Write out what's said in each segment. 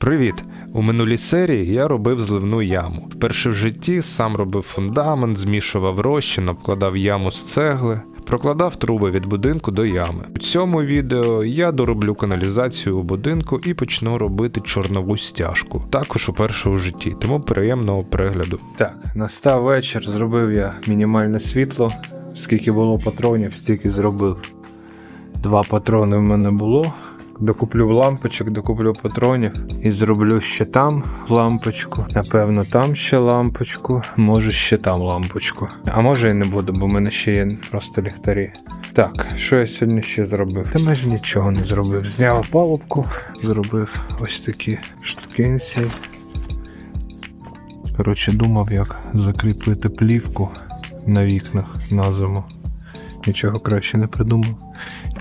Привіт! У минулій серії я робив зливну яму. Вперше в житті сам робив фундамент, змішував розчин, обкладав яму з цегли, прокладав труби від будинку до ями. У цьому відео я дороблю каналізацію у будинку і почну робити чорнову стяжку. Також у житті, тому приємного перегляду. Так, настав вечір, зробив я мінімальне світло. Скільки було патронів, стільки зробив. Два патрони в мене було. Докуплю лампочок, докуплю патронів і зроблю ще там лампочку. Напевно, там ще лампочку, може ще там лампочку. А може і не буду, бо в мене ще є просто ліхтарі. Так, що я сьогодні ще зробив? Та майже нічого не зробив. Зняв палубку, зробив ось такі штукенці. Коротше, думав, як закріпити плівку на вікнах на зиму. Нічого краще не придумав.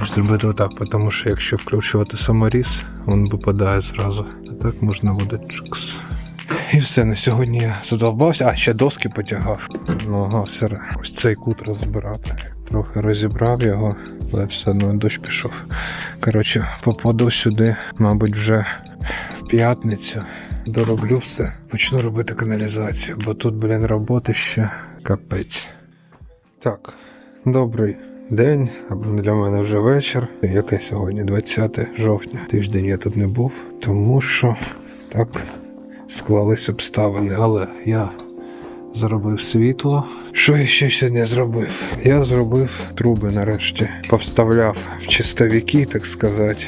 Ніж зробити отак, тому що якщо включувати саморіз, він випадає зразу. А так можна буде чукс. І все, на сьогодні я задовбався. А, ще доски потягав. Ну, ага, все, ось цей кут розбирати. Трохи розібрав його, але все одно дощ пішов. Коротше, попаду сюди, мабуть, вже в п'ятницю. Дороблю все. Почну робити каналізацію, бо тут, блін, роботи ще капець. Так, добрий день, або для мене вже вечір. Яке сьогодні 20 жовтня. Тиждень я тут не був, тому що так склались обставини. Але я зробив світло. Що я ще сьогодні зробив? Я зробив труби нарешті. Повставляв в чистовики, так сказати.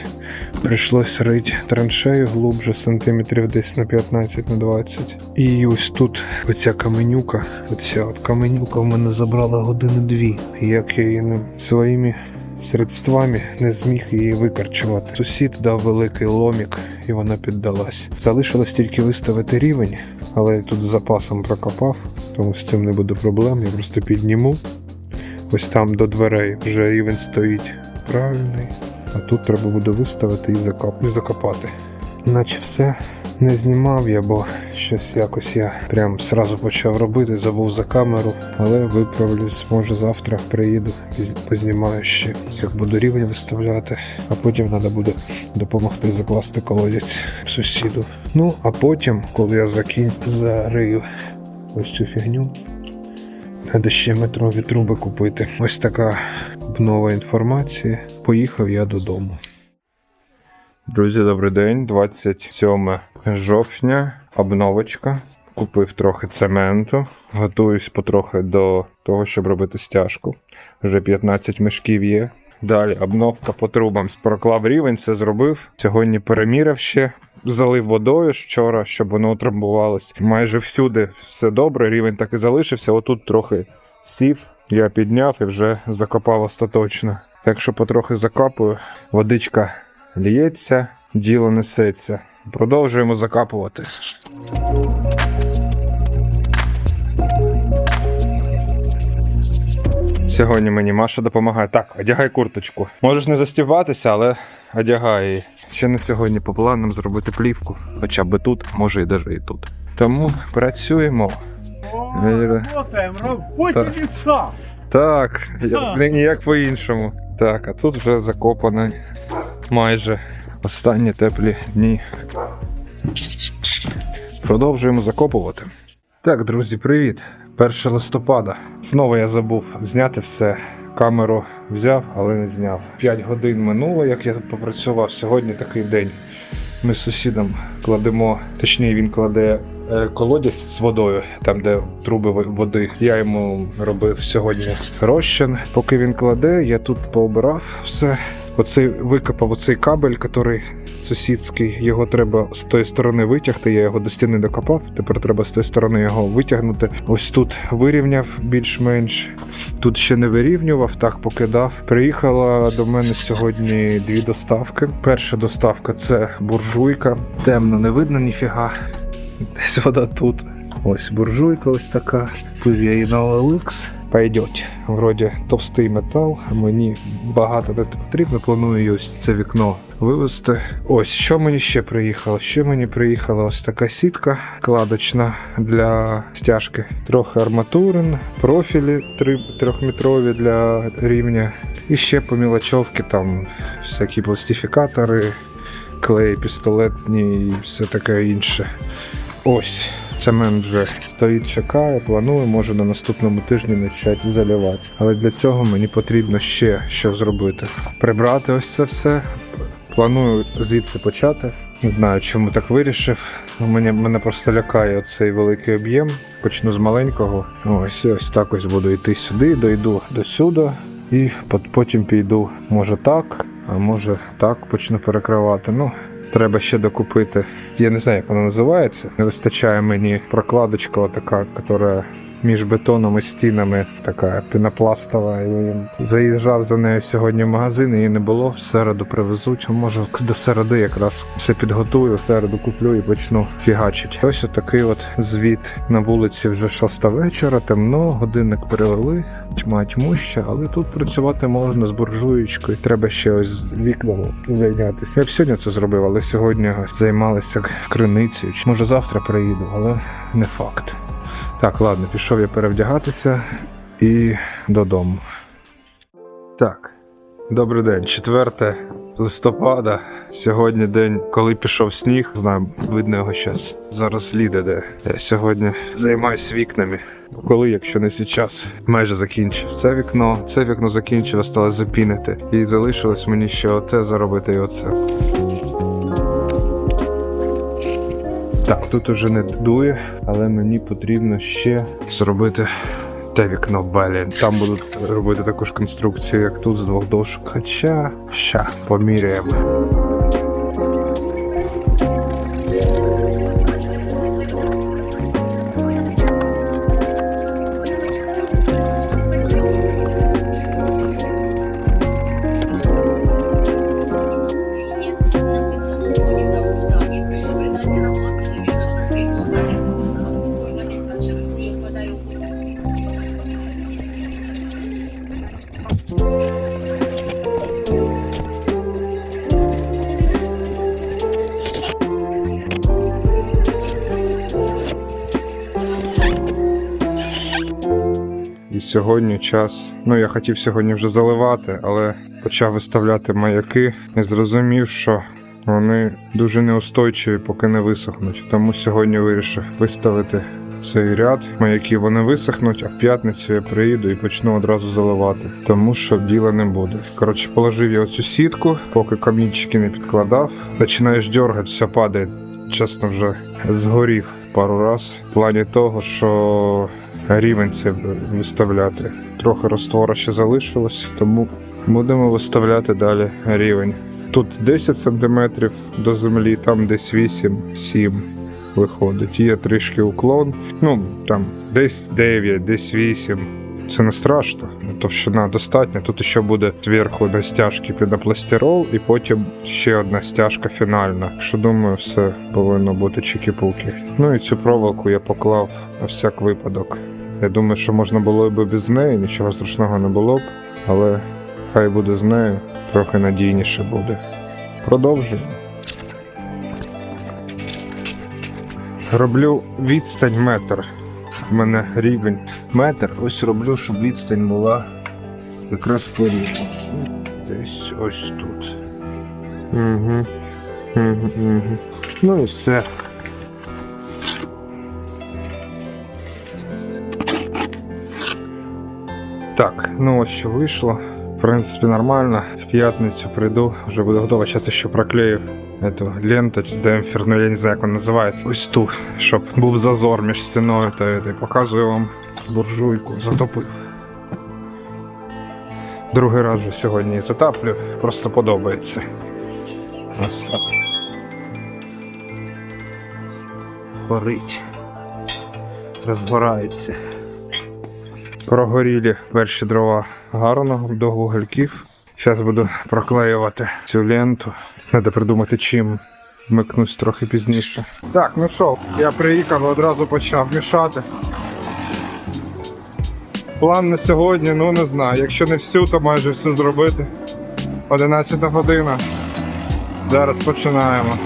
Прийшлось рити траншею глубже, сантиметрів десь на 15 на 20. І ось тут оця каменюка, оця от каменюка в мене забрала години дві. Як я її не своїми средствами не зміг її викарчувати. Сусід дав великий ломік і вона піддалась. Залишилось тільки виставити рівень, але я тут з запасом прокопав, тому з цим не буде проблем. Я просто підніму. Ось там до дверей вже рівень стоїть правильний. А тут треба буде виставити і, закоп... і закопати. Наче все не знімав я, бо щось якось я прям сразу почав робити, забув за камеру, але виправлюсь, може завтра приїду і познімаю ще, як буду рівень виставляти, а потім треба буде допомогти закласти колодязь сусіду. Ну, а потім, коли я закін... зарию ось цю фігню, треба ще метрові труби купити. Ось така нова інформація. Поїхав я додому. Друзі, добрий день. 27 жовтня. Обновочка. Купив трохи цементу. Готуюсь потрохи до того, щоб робити стяжку. Вже 15 мішків є. Далі обновка по трубам. Проклав рівень, все зробив. Сьогодні переміряв ще. Залив водою вчора, щоб воно утрамбувалось. Майже всюди все добре, рівень так і залишився. Отут трохи сів, я підняв і вже закопав остаточно. Так що потрохи закапую. Водичка лється, діло несеться. Продовжуємо закапувати. Сьогодні мені Маша допомагає. Так, одягай курточку. Можеш не застібатися, але одягай її. Ще на сьогодні по планам зробити плівку, хоча б тут, може і навіть і тут. Тому працюємо. Е, Работаем, работе Так. я- ніяк по-іншому. Так, а тут вже закопано майже останні теплі дні. Продовжуємо закопувати. Так, друзі, привіт. 1 листопада. Знову я забув зняти все. Камеру взяв, але не зняв. 5 годин минуло, як я попрацював. Сьогодні такий день. Ми з сусідом кладемо, точніше, він кладе колодязь з водою, там де труби води. Я йому робив сьогодні розчин. Поки він кладе, я тут пообирав все. Оцей викопав оцей кабель, який сусідський. Його треба з тої сторони витягти. Я його до стіни докопав. Тепер треба з тої сторони його витягнути. Ось тут вирівняв більш-менш. Тут ще не вирівнював, так покидав. Приїхала до мене сьогодні дві доставки. Перша доставка це буржуйка. Темно не видно ніфіга. Десь вода тут. Ось буржуйка ось така. Купив я її на OLX. Пойдеть. Вроді товстий метал, мені багато не потрібно. Планую ось це вікно вивезти. Ось що мені ще приїхало. Ще мені приїхала ось така сітка кладочна для стяжки. Трохи арматурин, профілі 3 трьохметрові для рівня. І ще по мілочовки там всякі пластифікатори, клей пістолетні і все таке інше. Ось. Цемент вже стоїть, чекає, планую, може на наступному тижні почати заливати. Але для цього мені потрібно ще що зробити. Прибрати ось це все. Планую звідси почати. Не знаю, чому так вирішив. Мене, мене просто лякає цей великий об'єм. Почну з маленького. Ось ось так ось буду йти сюди, дойду до сюди. І пот- потім піду, може так, а може так почну перекривати. Ну, треба ще докупити. Я не знаю, як вона називається. Не вистачає мені прокладочка така, яка між бетоном і стінами така пінопластова. І заїжджав за нею сьогодні в магазин, її не було. В середу привезуть. Може до середи якраз все підготую, в середу куплю і почну фігачити. Ось отакий от звіт на вулиці вже шоста вечора, темно, годинник перевели, тьма тьмуща, але тут працювати можна з буржуєчкою. Треба ще ось вікнами зайнятися. Я б сьогодні це зробив, але сьогодні займалися криницею. Може завтра приїду, але не факт. Так, ладно, пішов я перевдягатися і додому. Так, добрий день. 4 листопада. Сьогодні день, коли пішов сніг. Знаю, видно його зараз. Зараз ліде де. Я сьогодні займаюся вікнами. Коли, якщо не зараз, майже закінчив. Це вікно, це вікно закінчив, стало запінити. І залишилось мені ще оце заробити і оце. Так, тут уже не дує, але мені потрібно ще зробити те вікно Белі. Там будуть робити таку ж конструкцію, як тут з двох дошок. Хоча ща поміряємо. Сьогодні час. Ну я хотів сьогодні вже заливати, але почав виставляти маяки і зрозумів, що вони дуже неустойчиві, поки не висохнуть. Тому сьогодні вирішив виставити цей ряд. Маяки вони висохнуть, а в п'ятницю я приїду і почну одразу заливати, тому що діла не буде. Коротше, положив я оцю сітку, поки камінчики не підкладав. Починаєш дергатися, падає. Чесно, вже згорів пару раз в плані того, що рівень це виставляти. Трохи розтвору ще залишилось, тому будемо виставляти далі рівень. Тут 10 см до землі, там десь 8-7 виходить. Є трішки уклон. Ну там десь 9, десь 8. Це не страшно. Товщина достатня. Тут ще буде зверху на стяжки пінопластирол, і потім ще одна стяжка фінальна. Що думаю, все повинно бути чики-пуки. Ну і цю проволоку я поклав на всяк випадок. Я думаю, що можна було б без неї, нічого страшного не було б, але хай буде з нею, трохи надійніше буде. Продовжуємо. Роблю відстань метр. У мене рівень метр. Ось роблю, щоб відстань була якраз порівняно. Десь ось тут. Угу. Угу, угу. Ну і все. Так, ну ось що вийшло. В принципі, нормально. В п'ятницю прийду, вже буде готово. Зараз ще проклею эту ленту демпфер, ну я не знаю, як вона називається. Ось ту, щоб був зазор між стіною та этой. Показую вам буржуйку. Затопив. Другий раз вже сьогодні затаплю, просто подобається. Ось. Горить. Розгорається. Прогорілі перші дрова гарно до вугальків. Зараз буду проклеювати цю ленту. Треба придумати чим. Вмикнусь трохи пізніше. Так, ну що, я приїхав одразу почав мішати. План на сьогодні, ну не знаю. Якщо не всю, то майже все зробити. 11 година. Зараз починаємо.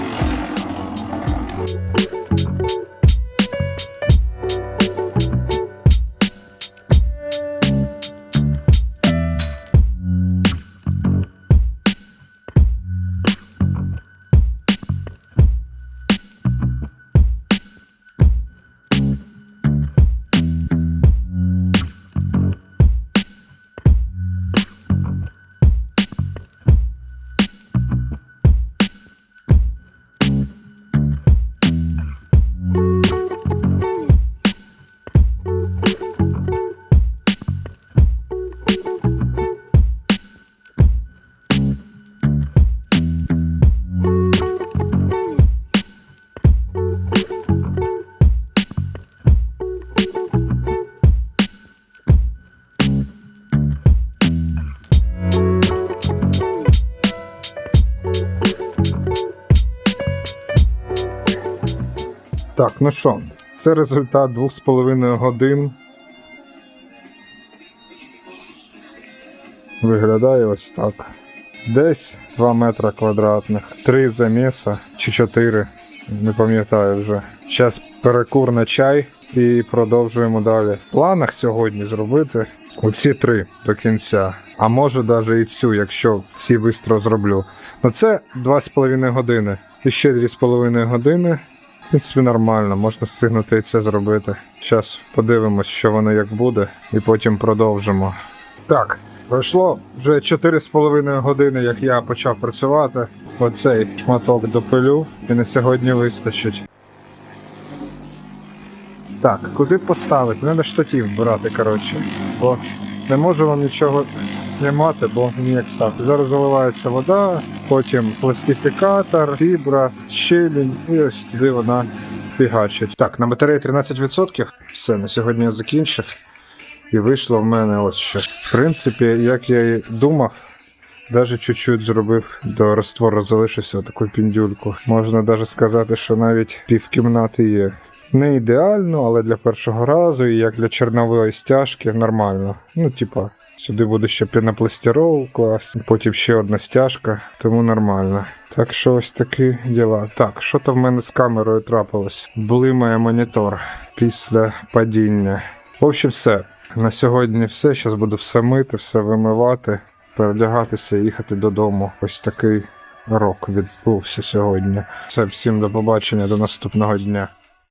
Так, ну що, це результат 2,5 годин. Виглядає ось так. Десь 2 метра квадратних, 3 заміса чи 4, не пам'ятаю вже. Зараз перекур на чай і продовжуємо далі. В планах сьогодні зробити оці три до кінця. А може навіть і цю, якщо всі швидко зроблю. Ну це 2,5 години. І ще 2,5 години. Принципі, нормально, можна встигнути і це зробити. Зараз подивимось, що воно як буде, і потім продовжимо. Так, пройшло вже 4,5 години, як я почав працювати. Оцей шматок допилю і на сьогодні вистачить. Так, куди поставити? Треба штатів брати, коротше. Бо не можу вам нічого знімати, бо ніяк ставити. Зараз заливається вода, потім пластифікатор, фібра, щелінь, і ось туди вона фігачить. Так, на батареї 13%. Все, на сьогодні я закінчив. І вийшло в мене ось що. В принципі, як я і думав, навіть чуть-чуть зробив до раствору, залишився таку піндюльку. Можна навіть сказати, що навіть півкімнати є. Не ідеально, але для першого разу і як для чорнової стяжки нормально. Ну, типа, сюди буде ще пінопластирол клас, потім ще одна стяжка, тому нормально. Так що ось такі діла. Так, що там в мене з камерою трапилось? Блимає монітор після падіння. В общем, все. На сьогодні все. Зараз буду все мити, все вимивати, передягатися і їхати додому. Ось такий рок відбувся сьогодні. Все, всім до побачення, до наступного дня.